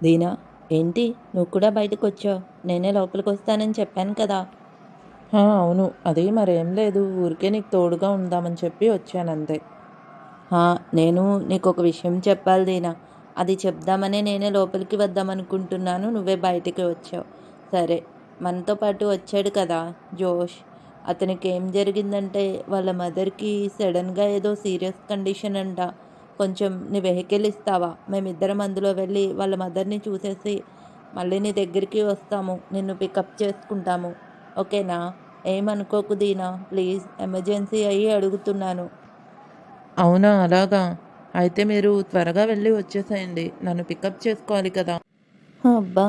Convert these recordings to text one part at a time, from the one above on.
దీనా ఏంటి? నువ్వు కూడా బయటకు వచ్చావు. నేనే లోపలికి వస్తానని చెప్పాను కదా. "హా, అవును. అది మరేం లేదు. ఊరికే నీకు తోడుగా ఉందామని చెప్పి వచ్చాను అంతే "హా, నేను నీకు ఒక విషయం చెప్పాలి దీనా. అది చెప్దామనే నేనే లోపలికి వద్దామనుకుంటున్నాను. నువ్వే బయటికి వచ్చావు. సరే మనతో పాటు వచ్చాడు కదా జోష్. అతనికి ఏం జరిగిందంటే వాళ్ళ మదర్కి సడన్గా ఏదో సీరియస్ కండిషన్ అంట. కొంచెం నీ వెహికల్ ఇస్తావా? మేమిద్దరం అందులో వెళ్ళి వాళ్ళ మదర్ని చూసేసి మళ్ళీ నీ దగ్గరికి వస్తాము. నిన్ను పికప్ చేసుకుంటాము. ఓకేనా? ఏమనుకోకు దీనా? ప్లీజ్ ఎమర్జెన్సీ అయ్యి అడుగుతున్నాను. అవునా? అలాగా. అయితే మీరు త్వరగా వెళ్ళి వచ్చేసేయండి. నన్ను పికప్ చేసుకోవాలి కదా. అబ్బా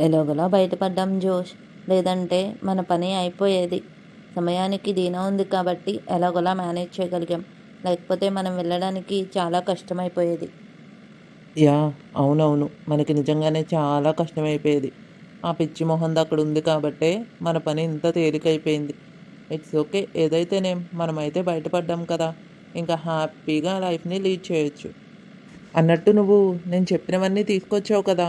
ఎలాగోలా బయటపడ్డాం జోష్. లేదంటే మన పని అయిపోయేది. సమయానికి దీనా ఉంది కాబట్టి ఎలాగోలా మేనేజ్ చేయగలిగాం. లేకపోతే మనం వెళ్ళడానికి చాలా కష్టమైపోయేది. యా అవునవును. మనకి నిజంగానే చాలా కష్టమైపోయేది. ఆ పిచ్చి మొహంది అక్కడ ఉంది కాబట్టే మన పని ఇంత తేలికైపోయింది. ఇట్స్ ఓకే ఏదైతేనేం మనమైతే బయటపడ్డాం కదా. ఇంకా హ్యాపీగా లైఫ్ని లీడ్ చేయొచ్చు. అన్నట్టు నువ్వు నేను చెప్పినవన్నీ తీసుకొచ్చావు కదా.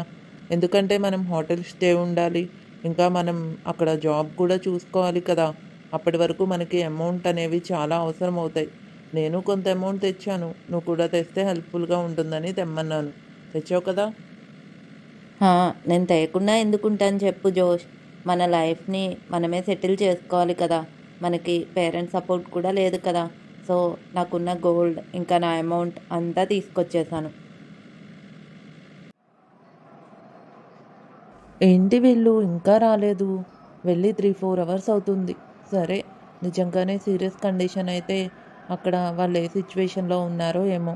ఎందుకంటే మనం హోటల్ స్టే ఉండాలి. ఇంకా మనం అక్కడ జాబ్ కూడా చూసుకోవాలి కదా. అప్పటి వరకు మనకి అమౌంట్ అనేవి చాలా అవసరం అవుతాయి నేను కొంత అమౌంట్ తెచ్చాను. నువ్వు కూడా తెస్తే హెల్ప్ఫుల్గా ఉంటుందని తెమ్మన్నాను. తెచ్చావు కదా? నేను తేయకుండా ఎందుకుంటాను చెప్పు జోష్. మన లైఫ్ని మనమే సెటిల్ చేసుకోవాలి కదా. మనకి పేరెంట్స్ సపోర్ట్ కూడా లేదు కదా. సో నాకున్న గోల్డ్ ఇంకా నా అమౌంట్ అంతా తీసుకొచ్చేసాను. ఏంటి వీళ్ళు? ఇంకా రాలేదు. వెళ్ళి త్రీ ఫోర్ అవర్స్ అవుతుంది. సరే నిజంగానే సీరియస్ కండిషన్ అయితే అక్కడ వాళ్ళు ఏ సిచ్యువేషన్లో ఉన్నారో ఏమో.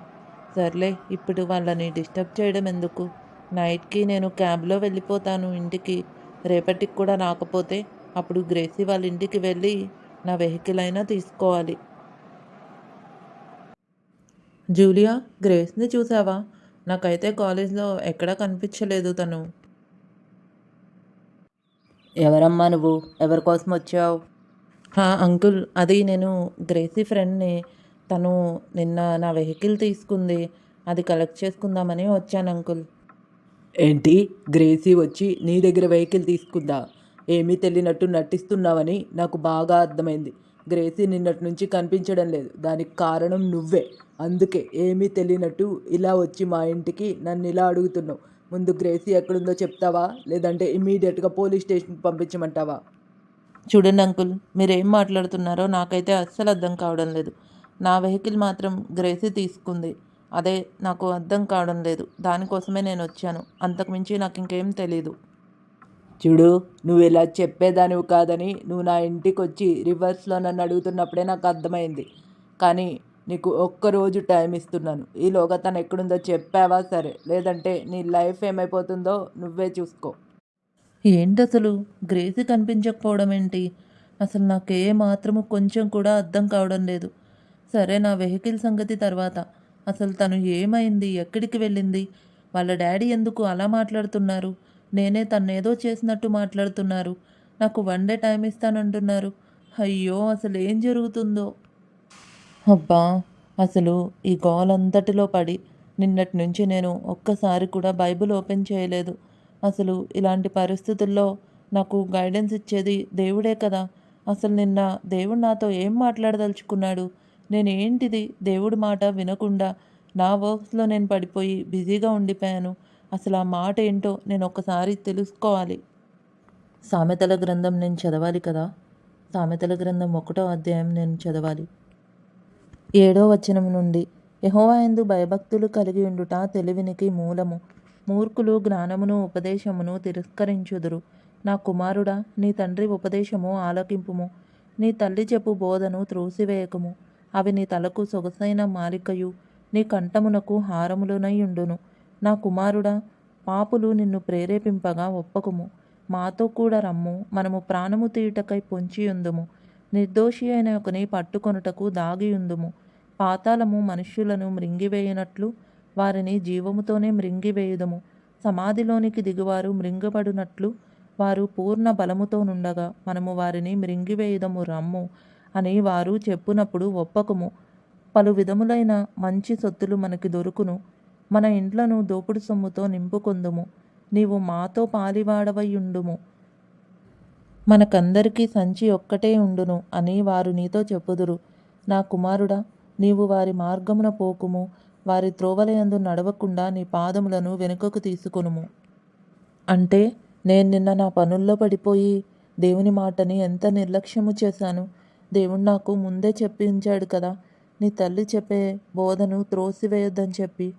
సర్లే ఇప్పుడు వాళ్ళని డిస్టర్బ్ చేయడం ఎందుకు? నైట్కి నేను క్యాబ్లో వెళ్ళిపోతాను ఇంటికి. రేపటికి కూడా రాకపోతే అప్పుడు గ్రేసీ వాళ్ళ ఇంటికి వెళ్ళి నా వెహికల్ అయినా తీసుకోవాలి. జూలియా గ్రేస్ని చూసావా? నాకైతే కాలేజ్లో ఎక్కడా కనిపించలేదు తను. ఎవరమ్మా నువ్వు? ఎవరి కోసం వచ్చావు? అంకుల్ అది నేను గ్రేసీ ఫ్రెండ్ని తను నిన్న నా వెహికల్ తీసుకుంది అది కలెక్ట్ చేసుకుందామని వచ్చాను అంకుల్. ఏంటి? గ్రేసీ వచ్చి నీ దగ్గర వెహికల్ తీసుకుందా? ఏమీ తెలియనట్టు నటిస్తున్నావని నాకు బాగా అర్థమైంది. గ్రేసీ నిన్నటి నుంచి కనిపించడం లేదు. దానికి కారణం నువ్వే. అందుకే ఏమీ తెలియనట్టు ఇలా వచ్చి మా ఇంటికి నన్ను ఇలా అడుగుతున్నావు. ముందు గ్రేసీ ఎక్కడుందో చెప్తావా? లేదంటే ఇమీడియట్గా పోలీస్ స్టేషన్కి పంపించమంటావా? చూడండి అంకుల్ మీరేం మాట్లాడుతున్నారో నాకైతే అస్సలు అర్థం కావడం లేదు. నా వెహికల్ మాత్రం గ్రేసీ తీసుకుంది. అదే నాకు అర్థం కావడం లేదు. దానికోసమే నేను వచ్చాను అంతకుమించి నాకు ఇంకేం తెలీదు. చూడు నువ్వు ఇలా చెప్పేదానివి కాదని నువ్వు నా ఇంటికి వచ్చి రివర్స్లో నన్ను అడుగుతున్నప్పుడే నాకు అర్థమైంది. కానీ నీకు ఒక్క రోజు టైం ఇస్తున్నాను. ఈలోగా తను ఎక్కడుందో చెప్పావా సరే. లేదంటే నీ లైఫ్ ఏమైపోతుందో నువ్వే చూసుకో. ఏంటి అసలు కనిపించకపోవడం ఏంటి అసలు నాకు ఏ మాత్రము కొంచెం కూడా అర్థం కావడం లేదు. సరే నా వెహికల్ సంగతి తర్వాత. అసలు తను ఏమైంది? ఎక్కడికి వెళ్ళింది? వాళ్ళ డాడీ ఎందుకు అలా మాట్లాడుతున్నారు? నేనే తన్నేదో చేసినట్టు మాట్లాడుతున్నారు. నాకు వన్ డే టైం ఇస్తానంటున్నారు. అయ్యో అసలు ఏం జరుగుతుందో? అబ్బా అసలు ఈ గోల్ అంతటిలో పడి నిన్నటి నుంచి నేను ఒక్కసారి కూడా బైబిల్ ఓపెన్ చేయలేదు. అసలు ఇలాంటి పరిస్థితుల్లో నాకు గైడెన్స్ ఇచ్చేది దేవుడే కదా. అసలు నిన్న దేవుడు నాతో ఏం మాట్లాడదలుచుకున్నాడు? నేనేంటిది దేవుడి మాట వినకుండా నా వర్క్స్లో నేను పడిపోయి బిజీగా ఉండిపోయాను. అసలు ఆ మాట ఏంటో నేను ఒక్కసారి తెలుసుకోవాలి. సామెతల గ్రంథం నేను చదవాలి కదా? సామెతల గ్రంథం ఒకటో అధ్యాయం నేను చదవాలి. ఏడో వచనం నుండి యహోవాయందు భయభక్తులు కలిగి ఉండుట తెలివినికి మూలము. మూర్ఖులు జ్ఞానమును ఉపదేశమును తిరస్కరించుదురు. నా కుమారుడా నీ తండ్రి ఉపదేశము ఆలకింపుము. నీ తల్లి చెప్పు బోధను త్రోసివేయకము. అవి నీ తలకు సొగసైన మాలికయు. నీ కంఠమునకు హారములునై ఉండును. నా కుమారుడా పాపులు నిన్ను ప్రేరేపింపగా ఒప్పకుము. మాతో కూడా రమ్ము. మనము ప్రాణము తీయుటకై పొంచియుందుము. నిర్దోషి అయిన ఒకని పట్టుకొనుటకు దాగియుందుము. పాతాళము మనుష్యులను మృంగివేయనట్లు వారిని జీవముతోనే మృంగివేయుదము. సమాధిలోనికి దిగువారు మృంగబడినట్లు వారు పూర్ణ బలముతో నుండగా మనము వారిని మృంగివేయుదము రమ్ము అని వారు చెప్పునప్పుడు ఒప్పకము. పలు విధములైన మంచి సొత్తులు మనకి దొరుకును. మన ఇండ్లను దోపుడు సొమ్ముతో నింపుకొందుము. నీవు మాతో పాలివాడవయుండుము. మనకందరికీ సంచి ఒక్కటే ఉండును అని వారు నీతో చెప్పుదురు. నా కుమారుడా నీవు వారి మార్గమున పోకుము. వారి త్రోవలయందు నడవకుండా నీ పాదములను వెనుకకు తీసుకొనుము. అంటే నేను నిన్న నా పనుల్లో పడిపోయి దేవుని మాటని ఎంత నిర్లక్ష్యము చేశాను. దేవుడు నాకు ముందే చెప్పించాడు కదా నీ తల్లి చెప్పే బోధను త్రోసివేయొద్దని చెప్పి.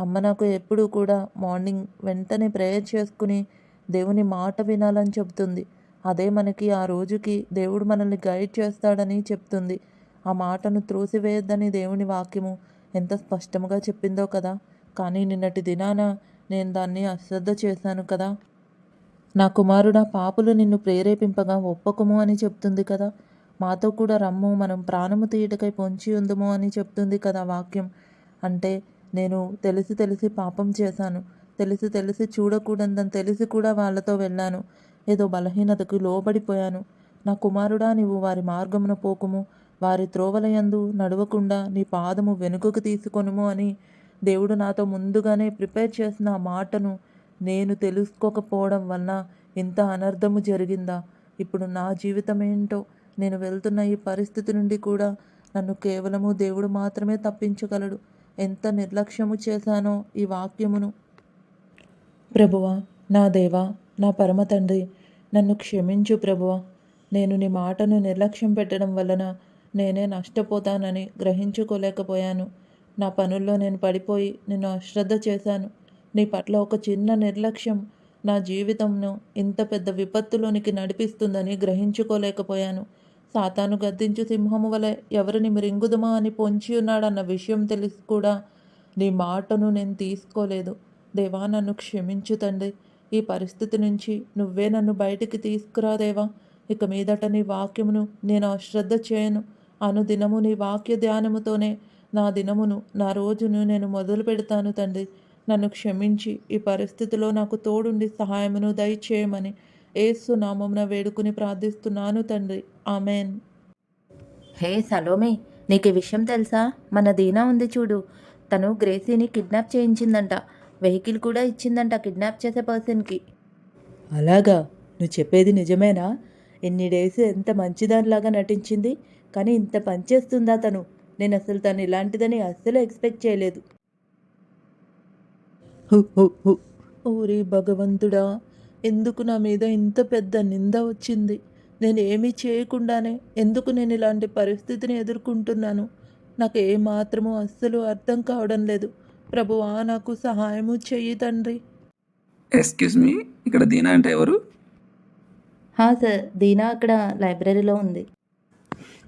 అమ్మ నాకు ఎప్పుడూ కూడా మార్నింగ్ వెంటనే ప్రేయర్ చేసుకుని దేవుని మాట వినాలని చెబుతుంది. అదే మనకి ఆ రోజుకి దేవుడు మనల్ని గైడ్ చేస్తాడని చెప్తుంది. ఆ మాటను త్రోసివేయొద్దని దేవుని వాక్యము. ఎంత స్పష్టంగా చెప్పిందో కదా. కానీ నిన్నటి దినాన నేను దాన్ని అశ్రద్ధ చేశాను కదా. నా కుమారుడా పాపులు నిన్ను ప్రేరేపింపగా ఒప్పకుము అని చెప్తుంది కదా. మాతో కూడా రమ్ము మనం ప్రాణము తీయటకై పొంచి ఉందము అని చెప్తుంది కదా వాక్యం. అంటే నేను తెలిసి తెలిసి పాపం చేశాను. తెలిసి తెలిసి చూడకూడదని తెలిసి కూడా వాళ్ళతో వెళ్ళాను. ఏదో బలహీనతకు లోబడిపోయాను. నా కుమారుడా నీవు వారి మార్గమున పోకుము. వారి త్రోవలయందు నడవకుండా నీ పాదము వెనుకకు తీసుకొనుము అని దేవుడు నాతో ముందుగానే ప్రిపేర్ చేసిన ఆ మాటను నేను తెలుసుకోకపోవడం వలన ఇంత అనర్థము జరిగిందా? ఇప్పుడు నా జీవితం ఏంటో నేను వెళ్తున్న ఈ పరిస్థితి నుండి కూడా నన్ను కేవలము దేవుడు మాత్రమే తప్పించగలడు. ఎంత నిర్లక్ష్యము చేశానో ఈ వాక్యమును. ప్రభువా నా దేవా నా పరమ తండ్రి నన్ను క్షమించు ప్రభువా. నేను నీ మాటను నిర్లక్ష్యం పెట్టడం వలన నేనే నష్టపోతానని గ్రహించుకోలేకపోయాను. నా పనుల్లో నేను పడిపోయి నిన్ను అశ్రద్ధ చేశాను. నీ పట్ల ఒక చిన్న నిర్లక్ష్యం నా జీవితంను ఇంత పెద్ద విపత్తులోనికి నడిపిస్తుందని గ్రహించుకోలేకపోయాను. సాతాను గద్దించు సింహము వలె ఎవరిని మృంగుదమా అని పొంచి ఉన్నాడన్న విషయం తెలిసి కూడా నీ మాటను నేను తీసుకోలేదు. దేవా నన్ను క్షమించు తండ్రి. ఈ పరిస్థితి నుంచి నువ్వే నన్ను బయటికి తీసుకురా దేవా. ఇక మీదట నీ వాక్యమును నేను అశ్రద్ధ చేయను. అనుదినము నీ వాక్య ధ్యానముతోనే నా దినమును నా రోజును నేను మొదలు పెడతాను తండ్రి. నన్ను క్షమించి ఈ పరిస్థితిలో నాకు తోడుండి సహాయమును దయచేయమని ఏసు నామమున వేడుకుని ప్రార్థిస్తున్నాను తండ్రి. ఆమెన్. హే సలోమే నీకు ఈ విషయం తెలుసా? మన దీనా ఉంది చూడు. తను గ్రేసీని కిడ్నాప్ చేయించిందంట. వెహికల్ కూడా ఇచ్చిందంట కిడ్నాప్ చేసే పర్సన్కి. అలాగా? నువ్వు చెప్పేది నిజమేనా? ఎన్ని డేస్ ఎంత మంచిదానిలాగా నటించింది? కానీ ఇంత పనిచేస్తుందా తను? నేను అసలు తను ఇలాంటిదని అస్సలు ఎక్స్పెక్ట్ చేయలేదు. హు, హు, హు. ఓరి భగవంతుడా ఎందుకు నా మీద ఇంత పెద్ద నింద వచ్చింది? నేను ఏమీ చేయకుండానే ఎందుకు నేను ఇలాంటి పరిస్థితిని ఎదుర్కొంటున్నాను? నాకు ఏ మాత్రము అస్సలు అర్థం కావడం లేదు. ప్రభువా నాకు సహాయము చెయ్యి తండ్రి. ఎక్స్క్యూజ్ మీ ఇక్కడ దీనా అంటే ఎవరు? హా సార్ దీనా అక్కడ లైబ్రరీలో ఉంది.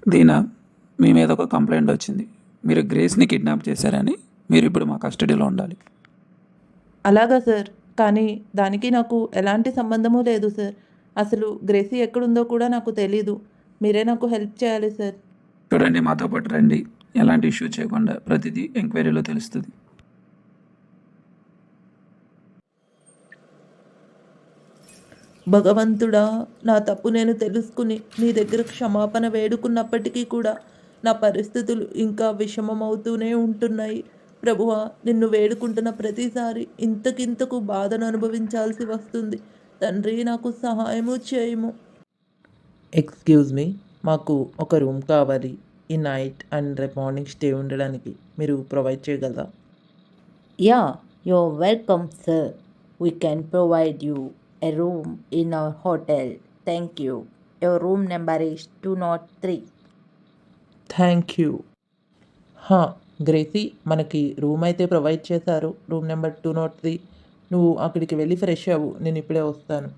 దీనా మీ మీద ఒక కంప్లైంట్ వచ్చింది. మీరు గ్రేస్ని కిడ్నాప్ చేశారని మీరు ఇప్పుడు మా కస్టడీలో ఉండాలి. అలాగా సార్. కానీ దానికి నాకు ఎలాంటి సంబంధము లేదు సార్. అసలు గ్రేసీ ఎక్కడుందో కూడా నాకు తెలీదు. మీరే నాకు హెల్ప్ చేయాలి సార్. చూడండి మాతో పాటు రండి. ఎలాంటి ఇష్యూ చేయకుండా ప్రతిదీ ఎంక్వైరీలో తెలుస్తుంది. భగవంతుడా నా తప్పు నేను తెలుసుకుని నీ దగ్గర క్షమాపణ వేడుకున్నప్పటికీ కూడా నా పరిస్థితులు ఇంకా విషమమవుతూనే ఉంటున్నాయి. ప్రభువా నిన్ను వేడుకుంటున్న ప్రతిసారి ఇంతకింతకు బాధను అనుభవించాల్సి వస్తుంది. తండ్రి నాకు సహాయము చేయము. ఎక్స్క్యూజ్ మీ మాకు ఒక రూమ్ కావాలి. ఈ నైట్ అండ్ రేపు మార్నింగ్ స్టే ఉండడానికి మీరు ప్రొవైడ్ చేయగలరా? Yeah yo welcome sir we can provide you a room in our hotel thank you your room number is two naught three thank you హా Gracie మనకి room అయితే provide చేశారు. Room number two naught three నువ్వు అక్కడికి వెళ్ళి fresh అవ్వు. నేను ఇప్పుడే వస్తాను.